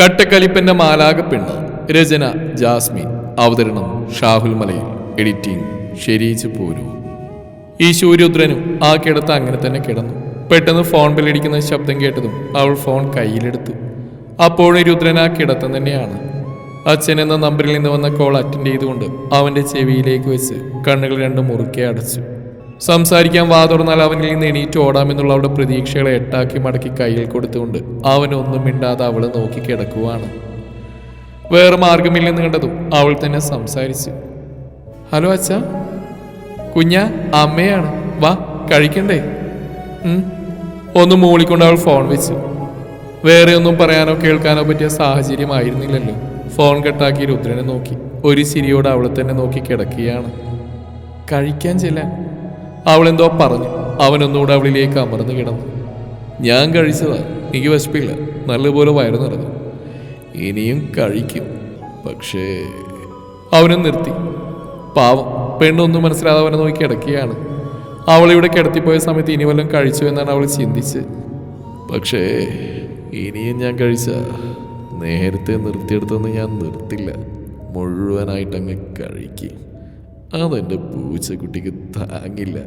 കട്ടക്കലിപ്പന്റെ മാലാക പെണ്ണ് രചന ജാസ്മിൻ. അവതരണം ഷാഹുൽ മലയിൽ. എഡിറ്റിംഗ് ശരീച്ച് പോരു. ഈ സൂര്യോദ്രനും ആ കിടത്ത് അങ്ങനെ തന്നെ കിടന്നു. പെട്ടെന്ന് ഫോൺ ബില്ലടിക്കുന്ന ശബ്ദം കേട്ടതും അവൾ ഫോൺ കയ്യിലെടുത്തു. അപ്പോഴും രുദ്രൻ ആ കിടത്തം തന്നെയാണ്. അച്ഛൻ എന്ന നമ്പറിൽ നിന്ന് വന്ന കോൾ അറ്റൻഡ് ചെയ്തുകൊണ്ട് അവന്റെ ചെവിയിലേക്ക് വെച്ച് കണ്ണുകൾ രണ്ടും മുറുക്കെ അടച്ചു. സംസാരിക്കാൻ വാ തുറന്നാൽ അവനിൽ നിന്ന് എണീറ്റ് ഓടാമെന്നുള്ള അവളുടെ പ്രതീക്ഷകളെ എട്ടാക്കി മടക്കി കയ്യിൽ കൊടുത്തുകൊണ്ട് അവനൊന്നും മിണ്ടാതെ അവളെ നോക്കി കിടക്കുവാണ്. വേറെ മാർഗമില്ലെന്ന് കണ്ടതും അവൾ തന്നെ സംസാരിച്ചു ഹലോ അച്ഛ കുഞ്ഞ അമ്മയാണ് വാ കഴിക്കണ്ടേ? ഒന്ന് മൂളിക്കൊണ്ട് അവൾ ഫോൺ വെച്ചു. വേറെ ഒന്നും പറയാനോ കേൾക്കാനോ പറ്റിയ സാഹചര്യമായിരുന്നില്ലല്ലോ ഫോൺ കട്ടാക്കി രുദ്രനെ നോക്കി ഒരു ചിരിയോടെ അവളെ തന്നെ നോക്കി കിടക്കുകയാണ്. കഴിക്കാൻ ചെല്ലാൻ അവളെന്തോ പറഞ്ഞു. അവനൊന്നുകൂടെ അവളിലേക്ക് അമർന്നു കിടന്നു. ഞാൻ കഴിച്ചതാ. എനിക്ക് വിശപ്പില്ല. നല്ലപോലെ വയറ് നിറഞ്ഞു. ഇനിയും കഴിക്കും. പക്ഷേ അവനും നിർത്തി. പാവം. പെണ്ണൊന്നും മനസ്സിലാതെ അവനെ നോക്കി കിടക്കുകയാണ്. അവളിവിടെ കിടത്തിപ്പോയ സമയത്ത് ഇനി വല്ലതും കഴിച്ചു എന്നാണ് അവൾ ചിന്തിച്ച്. പക്ഷേ ഇനിയും ഞാൻ കഴിച്ച നേരത്തെ നിർത്തിയെടുത്തൊന്നും ഞാൻ നിർത്തില്ല. മുഴുവനായിട്ടങ്ങ് കഴിക്കും. അതെന്റെ പൂച്ചക്കുട്ടിക്ക് താങ്ങില്ല.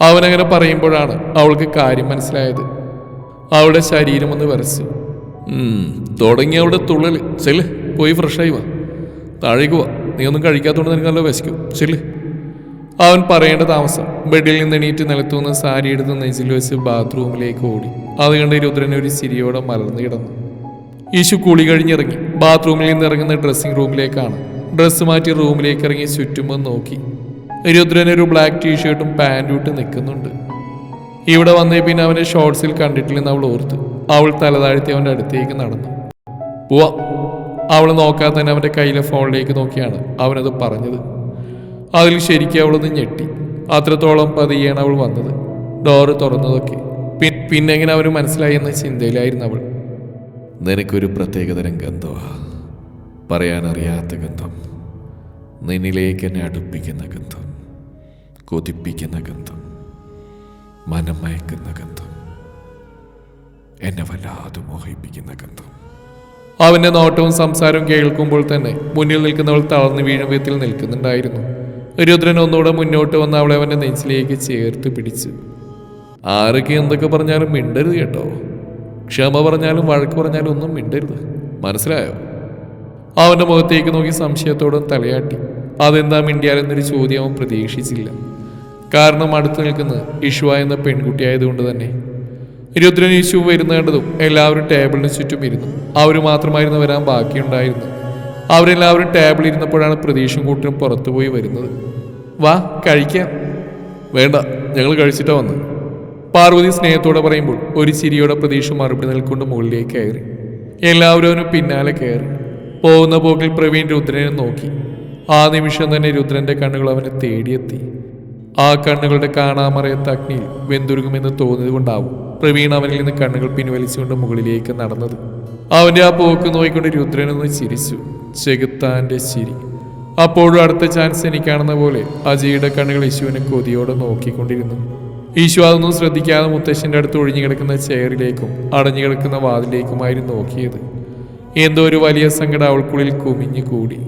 അവനങ്ങനെ പറയുമ്പോഴാണ് അവൾക്ക് കാര്യം മനസ്സിലായത്. അവളുടെ ശരീരം ഒന്ന് വരച്ചു തുടങ്ങി അവിടെ തുള്ളൽ. ചെല്ല് പോയി ഫ്രഷായി വാ. താഴേക്ക് വാ. നീ ഒന്നും കഴിക്കാത്തതുകൊണ്ട് നിനക്ക് നല്ല വിശക്കും. ചെല്ല്. അവൻ പറയേണ്ട താമസം. ബെഡിൽ നിന്ന് എണീറ്റ് നിലത്തുനിന്ന് സാരി എടുത്ത് നെഞ്ചിൽ വെച്ച് ബാത്റൂമിലേക്ക് ഓടി. അത് കണ്ട് രുദ്രൻ ഒരു ചിരിയോടെ മലർന്നു കിടന്നു. ഈശു കുളി കഴിഞ്ഞിറങ്ങി. ബാത്റൂമിൽ നിന്ന് ഇറങ്ങുന്ന ഡ്രസ്സിംഗ് റൂമിലേക്കാണ്. ഡ്രസ്സ് മാറ്റി റൂമിലേക്ക് ഇറങ്ങി ചുറ്റുമ്പോൾ നോക്കി. രുദ്രൻ ഒരു ബ്ലാക്ക് ടീഷർട്ടും പാന്റും ഇട്ട് നിൽക്കുന്നുണ്ട്. ഇവിടെ വന്നേ പിന്നെ അവനെ ഷോർട്സിൽ കണ്ടിട്ടില്ലെന്ന് അവൾ ഓർത്തു. അവൾ തലതാഴ്ത്തി അവന്റെ അടുത്തേക്ക് നടന്നു. പോവാ. അവൾ നോക്കാതെ തന്നെ അവന്റെ കയ്യിലെ ഫോണിലേക്ക് നോക്കിയാണ് അവനത് പറഞ്ഞത്. അതിൽ ശരിക്കും അവളൊന്ന് ഞെട്ടി. അത്രത്തോളം പതിയാണ് അവൾ വന്നത്. ഡോറ് തുറന്നതൊക്കെ. പിന്നെ എങ്ങനെ അവന് മനസ്സിലായി എന്ന ചിന്തയിലായിരുന്നു അവൾ. നിനക്കൊരു പ്രത്യേകതരം ഗന്ധമാ പറയാനറിയാത്ത ഗന്ധം. നിന്നിലേക്ക് എന്നെ അടുപ്പിക്കുന്ന ഗന്ധം കൊതിപ്പിക്കുന്ന ഗന്ധം മനമയക്കുന്ന ഗന്ധം എന്നെ വല്ലാതെ മോഹിപ്പിക്കുന്ന ഗന്ധം. അവന്റെ നോട്ടവും സംസാരവും കേൾക്കുമ്പോൾ തന്നെ മുന്നിൽ നിൽക്കുന്നവൾ തളർന്നു വീഴും വിധത്തിൽ നിൽക്കുന്നുണ്ടായിരുന്നു. രുദ്രൻ ഒന്നുകൂടെ മുന്നോട്ട് വന്ന് അവളെ അവന്റെ നെഞ്ചിലേക്ക് ചേർത്ത് പിടിച്ചു ആരൊക്കെ എന്തൊക്കെ പറഞ്ഞാലും മിണ്ടരുത് കേട്ടോ. ക്ഷമ പറഞ്ഞാലും വഴക്ക് പറഞ്ഞാലും ഒന്നും മിണ്ടരുത്. മനസ്സിലായോ? അവന്റെ മുഖത്തേക്ക് നോക്കി സംശയത്തോടും തലയാട്ടി. അതെന്താ മിണ്ടിയാലെന്നൊരു ചോദ്യം അവൻ പ്രതീക്ഷിച്ചില്ല. കാരണം അടുത്ത് നിൽക്കുന്നത് ഇഷുവ എന്ന പെൺകുട്ടിയായതുകൊണ്ട് തന്നെ. രുദ്രൻ വരുന്ന കണ്ടതും എല്ലാവരും ടേബിളിന് ചുറ്റും ഇരുന്നു. അവർ മാത്രമായിരുന്നു വരാൻ ബാക്കിയുണ്ടായിരുന്നു അവരെല്ലാവരും ടേബിളിൽ ഇരുന്നപ്പോഴാണ് പ്രതീക്ഷയും കൂട്ടിനും പുറത്തുപോയി വരുന്നത്. വാ കഴിക്കാം. വേണ്ട ഞങ്ങൾ കഴിച്ചിട്ടാ വന്ന്. പാർവതി സ്നേഹത്തോടെ പറയുമ്പോൾ ഒരു ചിരിയോടെ പ്രതീക്ഷ മറുപടി നിൽക്കൊണ്ട് മുകളിലേക്ക് കയറി. എല്ലാവരും അവന് പിന്നാലെ കയറി. പോകുന്ന പോക്കിൽ പ്രവീൺ രുദ്രനെ നോക്കി. ആ നിമിഷം തന്നെ രുദ്രന്റെ കണ്ണുകൾ അവനെ തേടിയെത്തി. ആ കണ്ണുകളുടെ കാണാമറയത്ത അഗ്നിയിൽ വെന്തുരുകുമെന്ന് തോന്നിയത് കൊണ്ടാവും പ്രവീൺ അവനിൽ നിന്ന് കണ്ണുകൾ പിൻവലിച്ചുകൊണ്ട് മുകളിലേക്ക് നടന്നത്. അവന്റെ ആ പോക്ക് നോക്കിക്കൊണ്ട് രുദ്രനൊന്ന് ചിരിച്ചു. ചെകുത്താന്റെ ചിരി. അപ്പോഴും അടുത്ത ചാൻസ് എനിക്കാണെന്ന പോലെ അജയുടെ കണ്ണുകൾ യേശുവിനെ കൊതിയോടെ നോക്കിക്കൊണ്ടിരുന്നു. ഈശു അതൊന്നും ശ്രദ്ധിക്കാതെ മുത്തശ്ശന്റെ അടുത്ത് ഒഴിഞ്ഞു കിടക്കുന്ന ചെയറിലേക്കും അടഞ്ഞു കിടക്കുന്ന വാതിലേക്കുമായിരുന്നു നോക്കിയത്. എന്തോ ഒരു വലിയ സങ്കടം അവൾക്കുള്ളിൽ കുമിഞ്ഞു കൂടി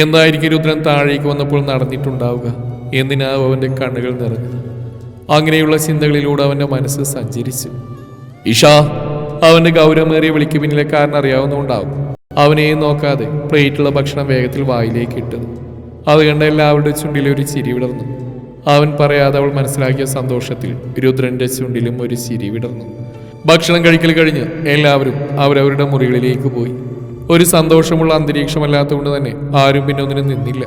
എന്തായിരിക്കും രുദ്രൻ താഴേക്ക് വന്നപ്പോൾ നടന്നിട്ടുണ്ടാവുക? എന്തിനാവും അവന്റെ കണ്ണുകൾ നിറഞ്ഞത്? അങ്ങനെയുള്ള ചിന്തകളിലൂടെ അവന്റെ മനസ്സ് സഞ്ചരിച്ചു. ഇഷാ അവന്റെ ഗൗരവമേറിയ വിളിക്ക് പിന്നിലെ കാരണം അറിയാവുന്നതുകൊണ്ടാവും അവനെയും നോക്കാതെ പ്ലേറ്റുള്ള ഭക്ഷണം വേഗത്തിൽ വായിലേക്ക് ഇട്ടത്. അത് കണ്ട എല്ലാവരുടെ ചുണ്ടിലെ ഒരു ചിരി വിടർന്നു. അവൻ പറയാതെ അവൾ മനസ്സിലാക്കിയ സന്തോഷത്തിൽ രുദ്രന്റെ ചുണ്ടിലും ഒരു ചിരി വിടർന്നു. ഭക്ഷണം കഴിക്കൽ കഴിഞ്ഞ് എല്ലാവരും അവരവരുടെ മുറികളിലേക്ക് പോയി. ഒരു സന്തോഷമുള്ള അന്തരീക്ഷമല്ലാത്തതുകൊണ്ട് തന്നെ ആരും പിന്നെ ഒന്നിനും നിന്നില്ല.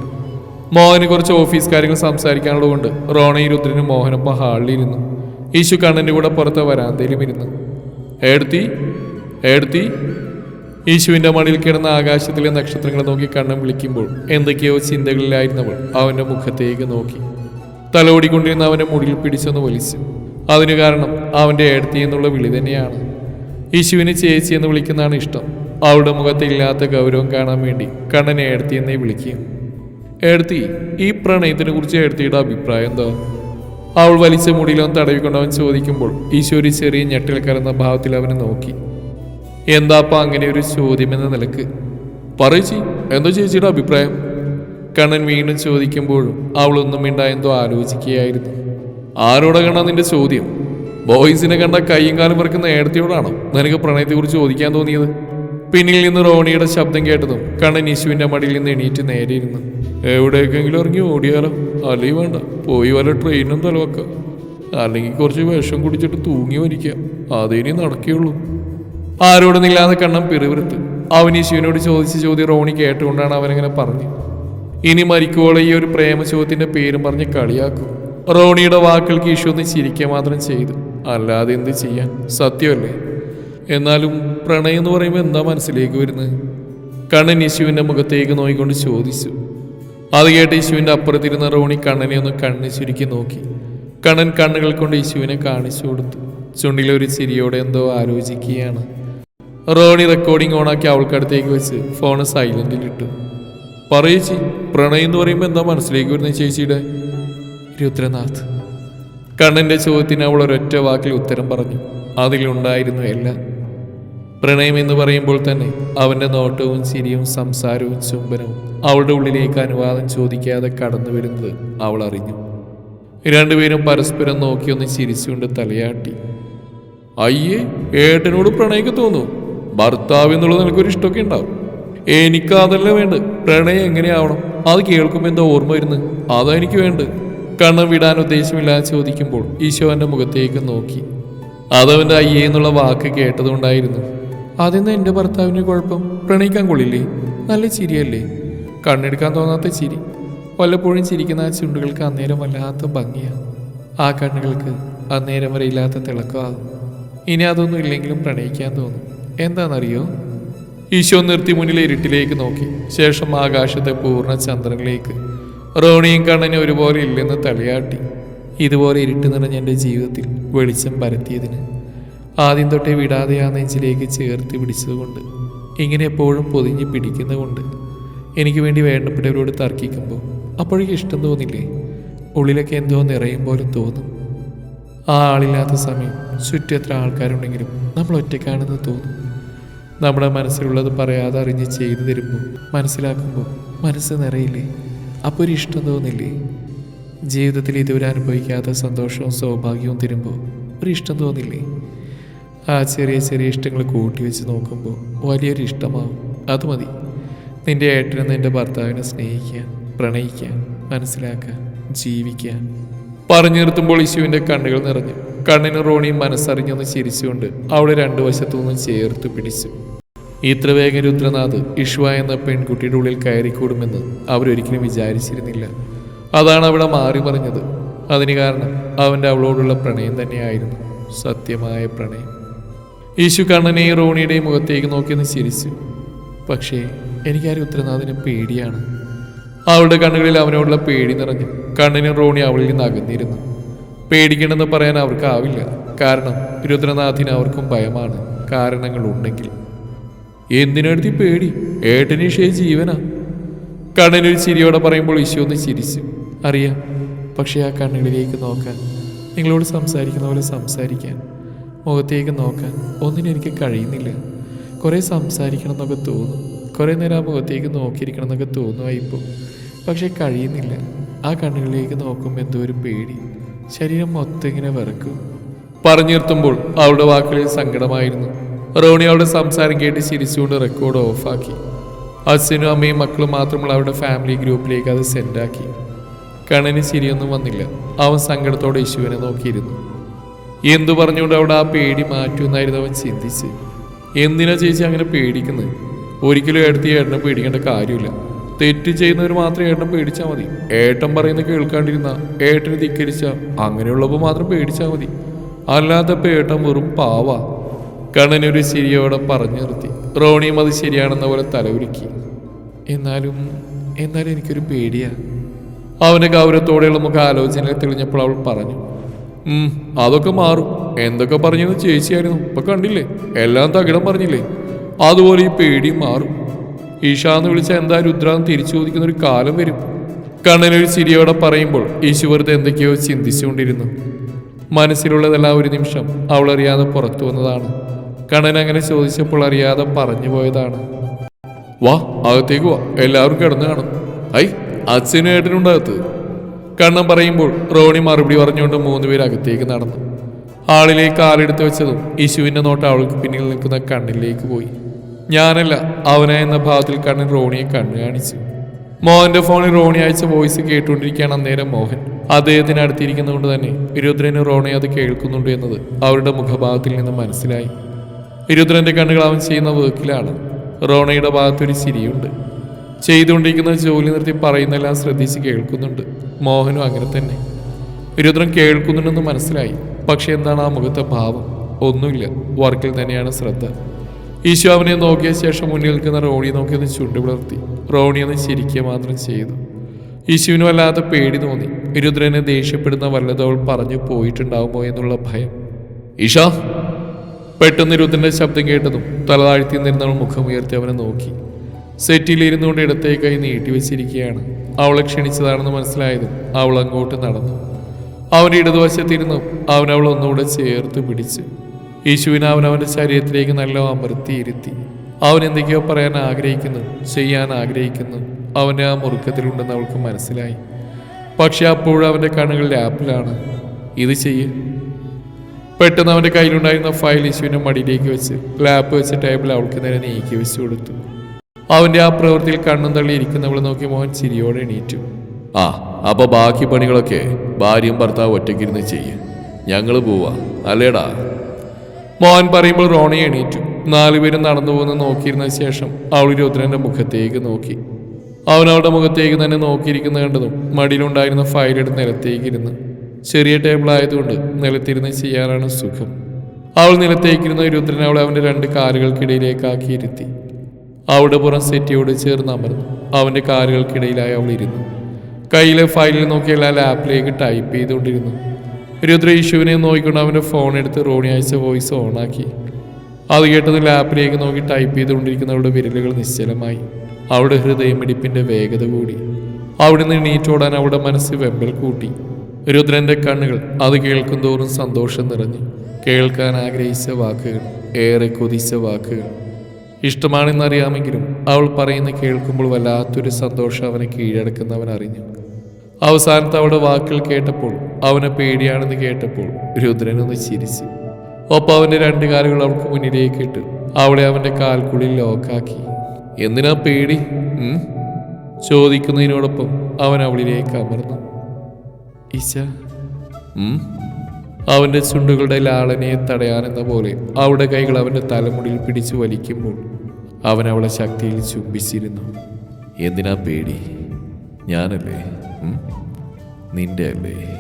മോഹന് കുറച്ച് ഓഫീസ് കാര്യങ്ങൾ സംസാരിക്കാനുള്ളതുകൊണ്ട് റോണയും രുദ്രനും മോഹനൊപ്പം ഹാളിലിരുന്നു ഈശു കണ്ണന്റെ കൂടെ പുറത്ത് വരാന്തയിലും ഇരുന്നു. ഏടുത്തി ഏടുത്തി. യേശുവിന്റെ മടിയിൽ കിടന്ന ആകാശത്തിലെ നക്ഷത്രങ്ങളെ നോക്കി കണ്ണൻ വിളിക്കുമ്പോൾ എന്തൊക്കെയോ ചിന്തകളിലായിരുന്നവൾ അവന്റെ മുഖത്തേക്ക് നോക്കി. തലോടിക്കൊണ്ടിരുന്ന അവന്റെ മുടിയിൽ പിടിച്ചൊന്ന് വലിച്ചു. അതിനു കാരണം അവന്റെ ഏടത്തി എന്നുള്ള വിളി തന്നെയാണ്. യേശുവിനെ ചേച്ചി എന്ന് വിളിക്കുന്നതാണ് ഇഷ്ടം. അവളുടെ മുഖത്തില്ലാത്ത ഗൗരവം കാണാൻ വേണ്ടി കണ്ണനെ ഏടത്തി എന്നേ വിളിക്കും. ഏടത്തി ഈ പ്രണയത്തിനെ കുറിച്ച് ഏടത്തിയുടെ അഭിപ്രായം എന്താ? അവൾ വലിച്ച മുടിയിലോ തടവിക്കൊണ്ടവൻ ചോദിക്കുമ്പോൾ ഈശ്വരി ചെറിയ ഞെട്ടിൽ കലർന്ന ഭാവത്തിൽ അവനെ നോക്കി. എന്താപ്പാ അങ്ങനെ ഒരു ചോദ്യമെന്ന നിലയ്ക്ക്? പറയിച്ചി എന്തോ ചേച്ചിയുടെ അഭിപ്രായം? കണ്ണൻ വീണ്ടും ചോദിക്കുമ്പോഴും അവളൊന്നും മിണ്ടായെന്തോ ആലോചിക്കുകയായിരുന്നു. ആരോടെ കണ്ടാ നിന്റെ ചോദ്യം? ബോയ്സിനെ കണ്ട കൈയും കാലം പറക്കുന്ന ഏടത്തിയോടാണോ നിനക്ക് പ്രണയത്തെക്കുറിച്ച് ചോദിക്കാൻ തോന്നിയത്? പിന്നിൽ നിന്ന് റോണിയുടെ ശബ്ദം കേട്ടതും കണ്ണൻ യേശുവിന്റെ മടിയിൽ നിന്ന് എണീറ്റ് നേരെ ഇരുന്നു. എവിടേക്കെങ്കിലും ഇറങ്ങി ഓടിയാലോ? അല്ലെങ്കിൽ വേണ്ട. പോയി വല്ല ട്രെയിനും തലവെക്കാം. അല്ലെങ്കിൽ കുറച്ച് വിഷം കുടിച്ചിട്ട് തൂങ്ങി മരിക്കാം. അതിനി നടക്കുകയുള്ളൂ. ആരോടുന്നില്ലാതെ കണ്ണം പിറുവിരുത്ത് അവൻ യേശുവിനോട് ചോദിച്ച ചോദ്യം റോണി കേട്ടുകൊണ്ടാണ് അവനങ്ങനെ പറഞ്ഞു ഇനി മരിക്കുവോളെ ഈ ഒരു പ്രേമ ചോദ്യത്തിന്റെ പേരും പറഞ്ഞ് കളിയാക്കും. റോണിയുടെ വാക്കുകൾക്ക് ഈശോ ഒന്ന് ചിരിക്കുക മാത്രം ചെയ്തു. അല്ലാതെ എന്ത് ചെയ്യാൻ? സത്യമല്ലേ? എന്നാലും പ്രണയം എന്ന് പറയുമ്പോൾ എന്താ മനസ്സിലേക്ക് വരുന്നത്? കണ്ണൻ യേശുവിന്റെ മുഖത്തേക്ക് നോക്കിക്കൊണ്ട് ചോദിച്ചു. അത് കേട്ട് യേശുവിന്റെ അപ്പുറത്തിരുന്ന റോണി കണ്ണനെ ഒന്ന് കണ്ണ് ചുരുക്കി നോക്കി. കണ്ണൻ കണ്ണുകൾ കൊണ്ട് യേശുവിനെ കാണിച്ചു കൊടുത്തു. ചുണ്ടിലൊരു ചിരിയോടെ എന്തോ ആലോചിക്കുകയാണ്. റോണി റെക്കോർഡിംഗ് ഓണാക്കി അവൾക്കടുത്തേക്ക് വെച്ച് ഫോൺ സൈലന്റിൽ ഇട്ടു. പറയേച്ചി പ്രണയം എന്ന് പറയുമ്പോൾ എന്താ മനസ്സിലേക്ക് വരുന്നത് ചേച്ചിയുടെ? രുദ്രനാഥ് കണ്ണന്റെ ചോദ്യത്തിന് അവൾ ഒരൊറ്റ വാക്കിൽ ഉത്തരം പറഞ്ഞു. അതിലുണ്ടായിരുന്നു എല്ലാം. പ്രണയം എന്ന് പറയുമ്പോൾ തന്നെ അവന്റെ നോട്ടവും ചിരിയും സംസാരവും ചുംബനവും അവളുടെ ഉള്ളിലേക്ക് അനുവാദം ചോദിക്കാതെ കടന്നു വരുന്നത് അവൾ അറിഞ്ഞു. രണ്ടുപേരും പരസ്പരം നോക്കിയൊന്ന് ചിരിച്ചുകൊണ്ട് തലയാട്ടി. അയ്യേ ഏട്ടനോട് പ്രണയൊക്കെ തോന്നുന്നു. ഭർത്താവ് എന്നുള്ളത് നിനക്കൊരു ഇഷ്ടമൊക്കെ ഉണ്ടാവും. എനിക്ക് അതല്ല വേണ്ട പ്രണയം എങ്ങനെയാവണം? അത് കേൾക്കുമ്പോൾ എന്താ ഓർമ്മ വരുന്നത്? അതാ എനിക്ക് വേണ്ടത്. കണ്ണം വിടാൻ ഉദ്ദേശമില്ലാതെ ചോദിക്കുമ്പോൾ ഈശോ എന്റെ മുഖത്തേക്ക് നോക്കി. അതവന്റെ അയ്യേ എന്നുള്ള വാക്ക് കേട്ടതുകൊണ്ടായിരുന്നു അതെന്ന് എന്റെ ഭർത്താവിന് കുഴപ്പം. പ്രണയിക്കാൻ കൊള്ളില്ലേ? നല്ല ചിരിയല്ലേ? കണ്ണെടുക്കാൻ തോന്നാത്ത ചിരി. വല്ലപ്പോഴും ചിരിക്കുന്ന ആ ചുണ്ടുകൾക്ക് അന്നേരം വല്ലാത്ത ഭംഗിയാണ് ആ കണ്ണുകൾക്ക് അന്നേരം വരെ ഇല്ലാത്ത തിളക്കമാകും ഇനി അതൊന്നും ഇല്ലെങ്കിലും പ്രണയിക്കാൻ തോന്നും. എന്താണെന്നറിയോ? ഈശോ നിർത്തി മുന്നിലെ ഇരുട്ടിലേക്ക് നോക്കി. ശേഷം ആകാശത്തെ പൂർണ ചന്ദ്രനിലേക്ക്. റോണിയും കണ്ണനും ഒരുപോലെ ഇല്ലെന്ന് തലയാട്ടി. ഇതുപോലെ ഇരുട്ട് നിറഞ്ഞ എന്റെ ജീവിതത്തിൽ വെളിച്ചം പരത്തിയതിന്. ആദ്യം തൊട്ടേ വിടാതെ ആ നെഞ്ചിലേക്ക് ചേർത്ത് പിടിച്ചതുകൊണ്ട്. ഇങ്ങനെ എപ്പോഴും പൊതിഞ്ഞ് പിടിക്കുന്നതുകൊണ്ട്. എനിക്ക് വേണ്ടി വേണ്ടപ്പെട്ടവരോട് തർക്കിക്കുമ്പോൾ അപ്പോഴേക്കും ഇഷ്ടം തോന്നില്ലേ? ഉള്ളിലൊക്കെ എന്തോ നിറയും പോലെ തോന്നും. ആ ആളില്ലാത്ത സമയം ചുറ്റും എത്ര ആൾക്കാരുണ്ടെങ്കിലും നമ്മൾ ഒറ്റയ്ക്കാണെന്ന് തോന്നും. നമ്മുടെ മനസ്സിലുള്ളത് പറയാതെ അറിഞ്ഞ് ചെയ്തു തരുമ്പോൾ മനസ്സിലാക്കുമ്പോൾ മനസ്സ് നിറയില്ലേ? അപ്പോൾ ഒരു ഇഷ്ടം തോന്നില്ലേ? ജീവിതത്തിൽ ഇതുവരെ അനുഭവിക്കാത്ത സന്തോഷവും സൗഭാഗ്യവും തരുമ്പോൾ ഒരു ഇഷ്ടം തോന്നില്ലേ? ആ ചെറിയ ചെറിയ ഇഷ്ടങ്ങൾ കൂട്ടി വെച്ച് നോക്കുമ്പോൾ വലിയൊരു ഇഷ്ടമാവും. അത് മതി. നിന്റെ ഏട്ടനും നിന്റെ ഭർത്താവിനെ സ്നേഹിക്കാൻ പ്രണയിക്കാൻ മനസ്സിലാക്കാൻ ജീവിക്കാൻ. പറഞ്ഞു നിർത്തുമ്പോൾ ഇശുവിന്റെ കണ്ണുകൾ നിറഞ്ഞു. കണ്ണിന് റോണിയും മനസ്സറിഞ്ഞൊന്ന് ചിരിച്ചുകൊണ്ട് അവളെ രണ്ടു വശത്തു നിന്നും ചേർത്ത് പിടിച്ചു. ഇത്ര വേഗം രുദ്രനാഥ് ഇഷ്വ എന്ന പെൺകുട്ടിയുടെ ഉള്ളിൽ കയറിക്കൂടുമെന്ന് അവരൊരിക്കലും വിചാരിച്ചിരുന്നില്ല. അതാണ് അവിടെ മാറി പറഞ്ഞത് അതിന് കാരണം അവന്റെ അവളോടുള്ള പ്രണയം തന്നെയായിരുന്നു സത്യമായ പ്രണയം. യേശു കണ്ണനെയും റോണിയുടെയും മുഖത്തേക്ക് നോക്കി ചിരിച്ചു. പക്ഷേ എനിക്ക് ആ രുദ്രനാഥിനെ പേടിയാണ്. അവളുടെ കണ്ണുകളിൽ അവനോടുള്ള പേടി നിറഞ്ഞു. കണ്ണിനും റോണി അവളിൽ നിന്ന് അകന്നിരുന്നു. പേടിക്കണമെന്ന് പറയാൻ അവർക്കാവില്ല കാരണം രുദ്രനാഥിന് അവർക്കും ഭയമാണ്. കാരണങ്ങൾ ഉണ്ടെങ്കിൽ. എന്തിനടുത്ത് പേടി? ഏട്ടന് ഷേ ജീവനാ. കണ്ണിനൊരു ചിരിയോടെ പറയുമ്പോൾ ഈശോ ഒന്ന് ചിരിച്ചു. അറിയാം. പക്ഷേ ആ കണ്ണുകളിലേക്ക് നോക്കാൻ നിങ്ങളോട് സംസാരിക്കുന്ന പോലെ സംസാരിക്കാൻ മുഖത്തേക്ക് നോക്കാൻ ഒന്നിനും എനിക്ക് കഴിയുന്നില്ല. കുറേ സംസാരിക്കണം എന്നൊക്കെ തോന്നും. കുറേ നേരം ആ മുഖത്തേക്ക് നോക്കിയിരിക്കണം എന്നൊക്കെ തോന്നും ഇപ്പോൾ പക്ഷേ കഴിയുന്നില്ല. ആ കണ്ണുകളിലേക്ക് നോക്കുമ്പോൾ എന്തോ ഒരു പേടി. ശരീരം മൊത്തം ഇങ്ങനെ വിറക്കും. പറഞ്ഞു നിർത്തുമ്പോൾ അവളുടെ വാക്കുകളിൽ സങ്കടമായിരുന്നു. റോണി അവളുടെ സംസാരം കേട്ട് ചിരിച്ചുകൊണ്ട് റെക്കോർഡ് ഓഫാക്കി അച്ഛനും അമ്മയും മക്കളും മാത്രമുള്ള അവരുടെ ഫാമിലി ഗ്രൂപ്പിലേക്ക് അത് സെൻഡാക്കി കണ്ണന് ചിരിയൊന്നും വന്നില്ല. അവൻ സങ്കടത്തോടെ യേശുവിനെ നോക്കിയിരുന്നു. എന്തു പറഞ്ഞുകൊണ്ട് അവിടെ ആ പേടി മാറ്റുമെന്നായിരുന്നു അവൻ ചിന്തിച്ച് എന്തിനാ ചേച്ചി അങ്ങനെ പേടിക്കുന്നത്? ഒരിക്കലും ഏട്ടത്തി ഏട്ടനെ പേടിക്കേണ്ട കാര്യമില്ല. തെറ്റ് ചെയ്യുന്നവർ മാത്രം ഏട്ടൻ പേടിച്ചാൽ മതി. ഏട്ടൻ പറയുന്ന കേൾക്കാണ്ടിരുന്ന ഏട്ടന് ധിക്കരിച്ച അങ്ങനെയുള്ളപ്പോൾ മാത്രം പേടിച്ചാൽ മതി. അല്ലാത്തപ്പോൾ ഏട്ടൻ വെറും പാവ. കണ്ണനൊരു ശരിയോടെ പറഞ്ഞു നിർത്തി. റോണിയും അത് ശരിയാണെന്ന പോലെ തലവുരുക്കി എന്നാലും എന്നാലും എനിക്കൊരു പേടിയാ. അവന്റെ ഗൗരവത്തോടെയുള്ള മുഖ ആലോചനയിൽ തെളിഞ്ഞപ്പോൾ അവൾ പറഞ്ഞു. അതൊക്കെ മാറും. എന്തൊക്കെ പറഞ്ഞെന്ന് ചേച്ചിയായിരുന്നു. ഇപ്പൊ കണ്ടില്ലേ? എല്ലാം തകിടം പറഞ്ഞില്ലേ? അതുപോലെ ഈ പേടിയും മാറും. ഈശാന്ന് വിളിച്ച എന്താ രുദ്രാന്ന് തിരിച്ചു ചോദിക്കുന്ന ഒരു കാലം വരും. കണ്ണനൊരു ചിരിയോടെ പറയുമ്പോൾ ഈശു വെറുതെ എന്തൊക്കെയോ ചിന്തിച്ചുകൊണ്ടിരുന്നു. മനസ്സിലുള്ളതെല്ലാം ഒരു നിമിഷം അവൾ അറിയാതെ പുറത്തു വന്നതാണ്. കണ്ണൻ അങ്ങനെ ചോദിച്ചപ്പോൾ അറിയാതെ പറഞ്ഞു പോയതാണ്. വാ അകത്തേക്ക് വാ. എല്ലാവരും കിടന്നു കാണും. ഐ അച്ഛനും ഏട്ടനുണ്ട് കണ്ണൻ പറയുമ്പോൾ റോണി മറുപടി പറഞ്ഞുകൊണ്ട് മൂന്നുപേർ അകത്തേക്ക് നടന്നു. ആളിലേക്ക് ആളെടുത്ത് വെച്ചതും യേശുവിന്റെ നോട്ട് അവൾക്ക് പിന്നിൽ നിൽക്കുന്ന കണ്ണിലേക്ക് പോയി. ഞാനല്ല അവനെ എന്ന ഭാവത്തിൽ കണ്ണൻ റോണിയെ കണ്ണു കാണിച്ചു. മോഹന്റെ ഫോണിൽ റോണി അയച്ച വോയിസ് കേട്ടുകൊണ്ടിരിക്കുകയാണ് അന്നേരം മോഹൻ. അദ്ദേഹത്തിന് അടുത്തിരിക്കുന്നതുകൊണ്ട് തന്നെ ഇരുദ്രന് റോണി അത് കേൾക്കുന്നുണ്ട് എന്നത് അവരുടെ മുഖഭാവത്തിൽ നിന്ന് മനസ്സിലായി. ഇരുദ്രന്റെ കണ്ണുകൾ അവൻ ചെയ്യുന്ന വർക്കിലാണ് റോണയുടെ ഭാഗത്തൊരു ചിരിയുണ്ട്. ചെയ്തുകൊണ്ടിരിക്കുന്ന ജോലി നിർത്തി പറയുന്നെല്ലാം ശ്രദ്ധിച്ച് കേൾക്കുന്നുണ്ട്. മോഹനും അങ്ങനെ തന്നെ. രുദ്രൻ കേൾക്കുന്നുണ്ടെന്ന് മനസ്സിലായി. പക്ഷെ എന്താണ് ആ മുഖത്തെ ഭാവം? ഒന്നുമില്ല. വർക്കിൽ തന്നെയാണ് ശ്രദ്ധ. ഈശോ അവനെ നോക്കിയ ശേഷം മുന്നിൽ നിൽക്കുന്ന റോണി നോക്കി ഒന്ന് ചുണ്ടു പിളർത്തി റോണി ഒന്ന് ചിരിക്കുക മാത്രം ചെയ്തു. ഈശുവിന് വല്ലാത്ത പേടി തോന്നി. രുദ്രനെ ദേഷ്യപ്പെടുന്ന വല്ലതവൾ പറഞ്ഞു പോയിട്ടുണ്ടാവുമോ എന്നുള്ള ഭയം. ഈശോ പെട്ടെന്ന് രുദ്രന്റെ ശബ്ദം കേട്ടതും തലതാഴ്ത്തി നിന്നിരുന്നവൾ മുഖമുയർത്തി അവനെ നോക്കി. സെറ്റിൽ ഇരുന്നുകൊണ്ട് കൈ നീട്ടി വെച്ചിരിക്കുകയാണ്. അവളെ ക്ഷണിച്ചതാണെന്ന് മനസ്സിലായതും അവൾ അങ്ങോട്ട് നടന്നു. അവന്റെ ഇടതുവശത്തിരുന്നു. അവൻ അവൾ ഒന്നുകൂടെ ചേർത്ത് പിടിച്ച്. യേശുവിനെ അവൻ അവന്റെ ശരീരത്തിലേക്ക് നല്ല അമർത്തിയിരുത്തി അവൻ എന്തൊക്കെയോ പറയാൻ ആഗ്രഹിക്കുന്നു ചെയ്യാൻ ആഗ്രഹിക്കുന്നു. അവന്റെ ആ മുറുക്കത്തിലുണ്ടെന്ന് അവൾക്ക് മനസ്സിലായി. പക്ഷെ അപ്പോഴും അവന്റെ കണ്ണുകൾ ലാപ്പിലാണ് ഇത് ചെയ്യ്. പെട്ടെന്ന് അവന്റെ കയ്യിലുണ്ടായിരുന്ന ഫയൽ യേശുവിന്റെ മടിയിലേക്ക് വെച്ച് ലാപ്പ് വെച്ച് ടേബിൾ അവൾക്ക് നേരെ നീക്കി വെച്ചു കൊടുത്തു. അവന്റെ ആ പ്രവൃത്തിയിൽ കണ്ണും തള്ളി ഇരിക്കുന്നവളെ നോക്കി മോഹൻ ചിരിയോടെ എണീറ്റു. ആ അപ്പോൾ ബാക്കി പണികളൊക്കെ ഭാര്യയും ഭർത്താവ് ഒറ്റയ്ക്കിരുന്ന് ചെയ്യും. ഞങ്ങൾ പോവാ. അല്ലേടാ? മോഹൻ പറയുമ്പോൾ റോണി എണീറ്റു. നാലുപേരും നടന്നു പോകുന്ന നോക്കിയിരുന്ന ശേഷം അവൾ രുദ്രന്റെ മുഖത്തേക്ക് നോക്കി. അവൻ അവളുടെ മുഖത്തേക്ക് തന്നെ നോക്കിയിരിക്കുന്ന കണ്ടതും മടിയിലുണ്ടായിരുന്ന ഫയൽ നിലത്തേക്കിരുന്ന് ചെറിയ ടേബിൾ ആയതുകൊണ്ട് നിലത്തിരുന്ന് ചെയ്യാനാണ് സുഖം. അവൾ നിലത്തേക്കിരുന്ന രുദ്രൻ അവളെ അവന്റെ രണ്ട് കാലുകൾക്കിടയിലേക്കാക്കി ഇരുത്തി. അവിടെ പുറം സെറ്റിയോട് ചേർന്ന് അമർന്നു. അവന്റെ കാലുകൾക്കിടയിലായി അവൾ ഇരുന്നു. കയ്യിലെ ഫയലിൽ നോക്കി ആ ലാപ്പിലേക്ക് ടൈപ്പ് ചെയ്തുകൊണ്ടിരുന്നു. രുദ്ര യേശുവിനെ നോക്കിക്കൊണ്ട് അവന്റെ ഫോൺ എടുത്ത് റോണി അയച്ച വോയിസ് ഓണാക്കി അത് കേട്ടത് ലാപ്പിലേക്ക് നോക്കി ടൈപ്പ് ചെയ്തുകൊണ്ടിരിക്കുന്ന അവളുടെ വിരലുകൾ നിശ്ചലമായി. അവളുടെ ഹൃദയമിടിപ്പിന്റെ വേഗത കൂടി. അവിടുന്ന് എണീറ്റോടാൻ അവളുടെ മനസ്സ് വെമ്പൽ കൂട്ടി. രുദ്രന്റെ കണ്ണുകൾ അത് കേൾക്കും തോറും സന്തോഷം നിറഞ്ഞു. കേൾക്കാൻ ആഗ്രഹിച്ച വാക്കുകൾ ഏറെ കൊതിച്ച വാക്കുകൾ. ഇഷ്ടമാണെന്നറിയാമെങ്കിലും അവൾ പറയുന്ന കേൾക്കുമ്പോൾ വല്ലാത്തൊരു സന്തോഷം അവനെ കീഴടക്കുന്നവൻ അറിഞ്ഞു. അവസാനത്ത് അവളുടെ വാക്കുകൾ കേട്ടപ്പോൾ അവനെ പേടിയാണെന്ന് കേട്ടപ്പോൾ രുദ്രനൊന്ന് ചിരിച്ചു. ഒപ്പം അവന്റെ രണ്ട് കാലുകൾ അവൾക്ക് മുന്നിലേക്ക് ഇട്ട് അവളെ അവന്റെ കാൽക്കുള്ളിൽ ലോക്കാക്കി. എന്തിനാ പേടി? ചോദിക്കുന്നതിനോടൊപ്പം അവൻ അവളിലേക്ക് അമർന്നു. ഈശ. ഉം? അവന്റെ ചുണ്ടുകളുടെ ലാളനയെ തടയാനെന്ന പോലെ അവളുടെ കൈകൾ അവന്റെ തലമുടിയിൽ പിടിച്ചു വലിക്കുമ്പോൾ അവൻ അവളെ ശക്തിയിൽ ചുംബിച്ചിരുന്നു. എന്തിനാ പേടി? ഞാനല്ലേ? നിന്റെ അല്ലേ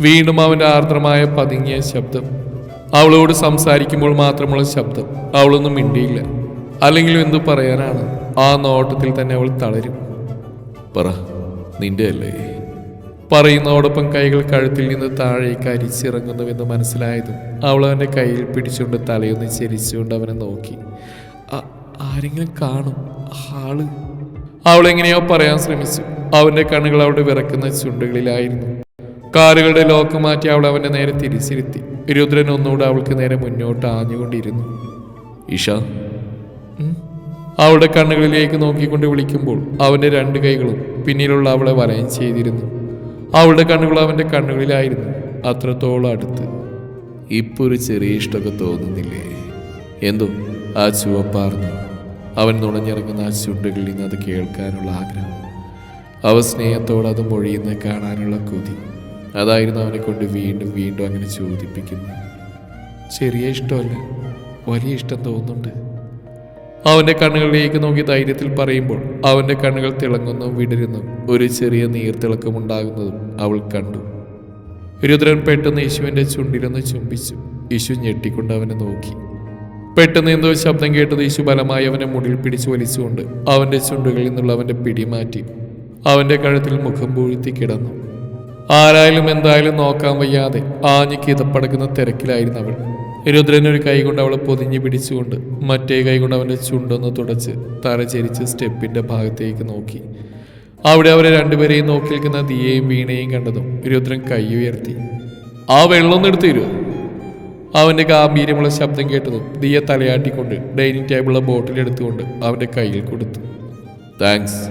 വീണ്ടും അവന്റെ ആർദ്രമായ പതുങ്ങിയ ശബ്ദം അവളോട് സംസാരിക്കുമ്പോൾ മാത്രമുള്ള ശബ്ദം അവളൊന്നും മിണ്ടിയില്ല. അല്ലെങ്കിൽ എന്തു പറയാനാണ്? ആ നോട്ടത്തിൽ തന്നെ അവൾ തളരും. പറ നിന്റെ അല്ലേ പറയുന്നതോടൊപ്പം കൈകൾ കഴുത്തിൽ നിന്ന് താഴേക്ക് അരിച്ചിറങ്ങുന്നുവെന്ന് മനസ്സിലായതും അവൾ അവന്റെ കയ്യിൽ പിടിച്ചുകൊണ്ട് തലയൊന്ന് ചെരിച്ചുകൊണ്ട് അവനെ നോക്കി. "ആ- ആരെങ്കിലും കാണും? ആൾ? അവളെങ്ങനെയോ പറയാൻ ശ്രമിച്ചു. അവന്റെ കണ്ണുകൾ അവിടെ വിറക്കുന്ന ചുണ്ടുകളിലായിരുന്നു. കാലുകളുടെ ലോക്ക് മാറ്റി അവൾ അവന്റെ നേരെ തിരിച്ചിരുത്തി. രുദ്രൻ ഒന്നുകൂടെ അവൾക്ക് നേരെ മുന്നോട്ട് ആഞ്ഞുകൊണ്ടിരുന്നു. ഇഷ. അവളുടെ കണ്ണുകളിലേക്ക് നോക്കിക്കൊണ്ട് വിളിക്കുമ്പോൾ അവന്റെ രണ്ട് കൈകളും പിന്നിലുള്ള അവളെ വലയം ചെയ്തിരുന്നു. അവളുടെ കണ്ണുകൾ അവന്റെ കണ്ണുകളിലായിരുന്നു. അത്രത്തോളം അടുത്ത്. ഇപ്പൊ ഒരു ചെറിയ ഇഷ്ടമൊക്കെ തോന്നുന്നില്ലേ? എന്തോ? ആ ചുവപ്പാർന്നു അവൻ നുണഞ്ഞിറങ്ങുന്ന ആ ചുണ്ടുകളിൽ നിന്ന് അത് കേൾക്കാനുള്ള ആഗ്രഹം. അവ സ്നേഹത്തോടെ അത് മൊഴിയുന്ന കാണാനുള്ള കൊതി. അതായിരുന്നു അവനെ കൊണ്ട് വീണ്ടും വീണ്ടും അങ്ങനെ ചോദിപ്പിക്കുന്നത്. ചെറിയ ഇഷ്ടമല്ല. വലിയ ഇഷ്ടം തോന്നുന്നുണ്ട്. അവന്റെ കണ്ണുകളിലേക്ക് നോക്കി ധൈര്യത്തിൽ പറയുമ്പോൾ അവന്റെ കണ്ണുകൾ തിളങ്ങുന്നു വിടരുന്നു. ഒരു ചെറിയ നീർത്തിളക്കമുണ്ടാകുന്നതും അവൾ കണ്ടു. രുദ്രൻ പെട്ടെന്ന് യേശുവിന്റെ ചുണ്ടിലൊന്ന് ചുംബിച്ചു. യേശു ഞെട്ടിക്കൊണ്ട് അവനെ നോക്കി. പെട്ടെന്ന് എന്തോ ശബ്ദം കേട്ടത് യേശു ബലമായി അവനെ മുടിയിൽ പിടിച്ചു വലിച്ചുകൊണ്ട് അവന്റെ ചുണ്ടുകളിൽ നിന്നുള്ള അവന്റെ പിടി മാറ്റി. അവന്റെ കഴുത്തിൽ മുഖം പൂഴ്ത്തി കിടന്നു. ആരായാലും എന്തായാലും നോക്കാൻ വയ്യാതെ ആഞ്ഞു കിതപ്പടക്കുന്ന തിരക്കിലായിരുന്നു അവൾ. രുദ്രൻ ഒരു കൈകൊണ്ട് അവളെ പൊതിഞ്ഞു പിടിച്ചുകൊണ്ട് മറ്റേ കൈകൊണ്ട് അവന്റെ ചുണ്ടൊന്ന് തുടച്ച് തലചരിച്ച് സ്റ്റെപ്പിന്റെ ഭാഗത്തേക്ക് നോക്കി. അവിടെ അവരെ രണ്ടുപേരെയും നോക്കി നിൽക്കുന്ന ദിയയും വീണയും കണ്ടതും രുദ്രൻ കൈ ഉയർത്തി. ആ വെള്ളം ഒന്ന് എടുത്തു തരുമോ അവന്റെ ഗാംഭീര്യമുള്ള ശബ്ദം കേട്ടതും ദിയ തലയാട്ടിക്കൊണ്ട് ഡൈനിങ് ടേബിളിലെ ബോട്ടിൽ എടുത്തുകൊണ്ട് അവന്റെ കയ്യിൽ കൊടുത്തു. താങ്ക്സ്.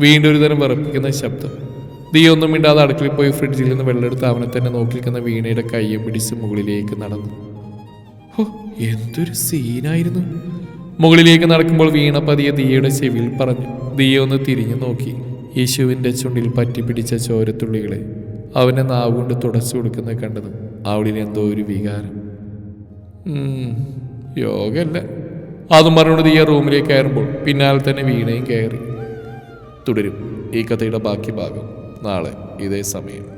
വീണ്ടും ഒരു തരം വിറപ്പിക്കുന്ന ശബ്ദം. ദിയ ഒന്നും മിണ്ടാതെ അടുക്കളയിൽ പോയി ഫ്രിഡ്ജിൽ നിന്ന് വെള്ളമെടുത്ത് അവനെ തന്നെ നോക്കി നിൽക്കുന്ന വീണയുടെ കയ്യും പിടിച്ച് മുകളിലേക്ക് നടന്നു. എന്തൊരു സീനായിരുന്നു. മുകളിലേക്ക് നടക്കുമ്പോൾ വീണ പതിയെ ദിയയുടെ ചെവിയിൽ പറഞ്ഞു. ദിയ ഒന്ന് തിരിഞ്ഞു നോക്കി. യേശുവിന്റെ ചുണ്ടിൽ പറ്റിപ്പിടിച്ച ചോരത്തുള്ളികളെ അവനെ നാവുകൊണ്ട് തുടച്ചു കൊടുക്കുന്നത് കണ്ടത് അവളിന് എന്തോ ഒരു വികാരം. യോഗല്ല. അതും പറഞ്ഞുകൊണ്ട് ദിയ റൂമിലേക്ക് കയറുമ്പോൾ പിന്നാലെ തന്നെ വീണയും കയറി. തുടരും. ഈ കഥയുടെ ബാക്കി ഭാഗം നാളെ ഇതേ സമയം.